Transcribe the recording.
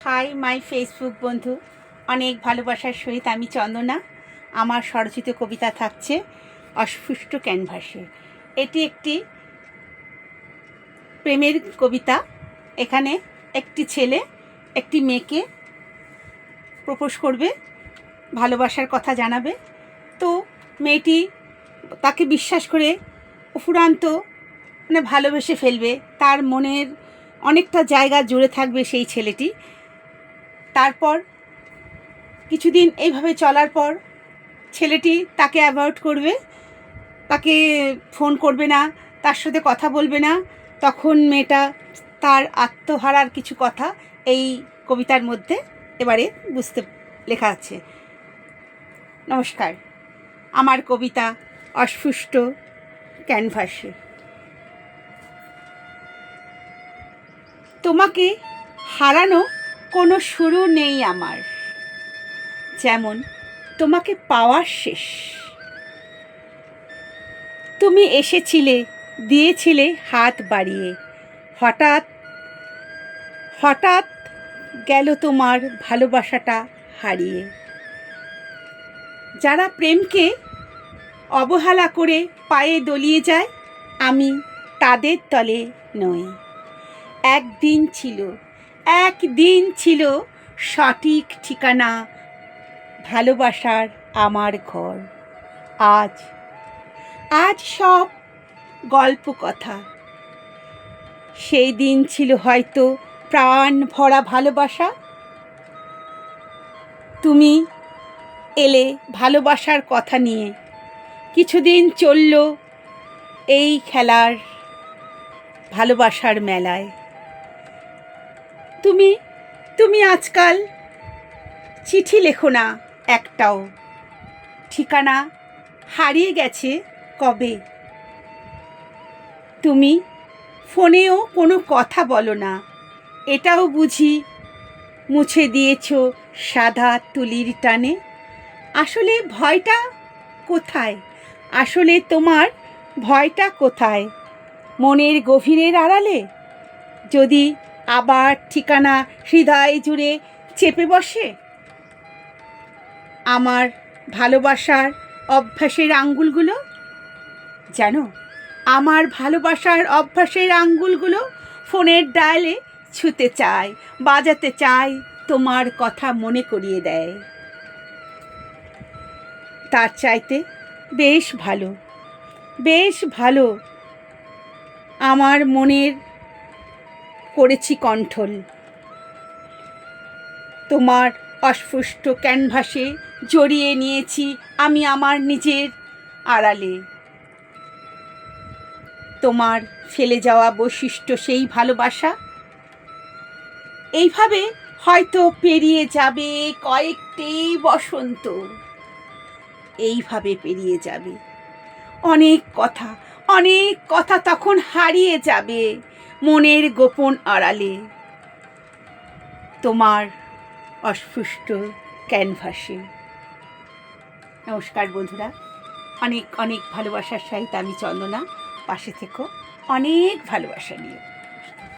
Hi my Facebook বন্ধু। অনেক ভালোবাসার সহিত আমি চন্দনা। আমার স্বরচিত কবিতা থাকছে অস্পৃষ্ট ক্যানভাসে। এটি একটি প্রেমের কবিতা। এখানে একটি ছেলে একটি মেয়েকে প্রপোজ করবে, ভালোবাসার কথা জানাবে। তো মেয়েটি তাকে বিশ্বাস করে ফুরান্ত মানে ভালোবেসে ফেলবে। তার মনের অনেকটা জায়গা জুড়ে থাকবে সেই ছেলেটি। তারপর, কিছুদিন এইভাবে চলার পর, ছেলেটি তাকে অ্যাভয়েড করবে, তাকে ফোন করবে না, তার সাথে কথা বলবে না, তখন মেয়েটা তার আত্মহারার কিছু কথা এই কবিতার মধ্যে এবারে বুঝতে লেখা আছে। নমস্কার, আমার কবিতা অস্পুষ্ট ক্যানভাসে। তোমাকে হারানো কোনো শুরু নেই আমার। যেমন, তোমাকে পাওয়ার শেষ। তুমি এসেছিলে, দিয়েছিলে হাত বাড়িয়ে। হঠাৎ হঠাৎ গেল তোমার ভালোবাসাটা হারিয়ে। যারা প্রেমকে অবহেলা করে পায়ে দলিয়ে যায়, আমি তাদের তলে নই। একদিন ছিল একদিন ছিল সঠিক ঠিকানা ভালোবাসার আমার ঘর। আজ আজ সব গল্প কথা। সেই দিন ছিল হয়তো প্রাণ ভরা ভালোবাসা। তুমি এলে ভালোবাসার কথা নিয়ে। কিছুদিন চলল এই খেলার ভালোবাসার মেলায়। তুমি তুমি আজকাল চিঠি লেখো না একটাও। ঠিকানা হারিয়ে গেছে কবে? তুমি ফোনেও কোনো কথা বলো না। এটাও বুঝি মুছে দিয়েছ সাদা তুলির টানে। আসলে ভয়টা কোথায়? আসলে তোমার ভয়টা কোথায়? মনের গভীরের আড়ালে? যদি আবার ঠিকানা হৃদয় জুড়ে চেপে বসে? আমার ভালোবাসার অভ্যাসের আঙ্গুলগুলো? জানো, আমার ভালোবাসার অভ্যাসের আঙ্গুলগুলো ফোনের ডায়ালে ছুতে চায়, বাজাতে চায়, তোমার কথা মনে করিয়ে দেয়। তার চাইতে বেশ ভালো বেশ ভালো। আমার মনের করেছি কণ্ঠল। তোমার অস্পষ্ট ক্যানভাসে জড়িয়ে নিয়েছি আমি আমার নিজের আড়ালে। তোমার ফেলে যাওয়া বৈশিষ্ট্য সেই ভালোবাসা? এইভাবে হয়তো পেরিয়ে যাবে কয়েকটি বসন্ত। এইভাবে পেরিয়ে যাবে। অনেক কথা অনেক কথা তখন হারিয়ে যাবে। মনের গোপন আড়ালে। তোমার অস্পৃষ্ট ক্যানভাসে। নমস্কার বন্ধুরা। অনেক অনেক ভালোবাসার সহিত আমি চন্দনা। পাশে থেকো। অনেক ভালোবাসা নিয়ে।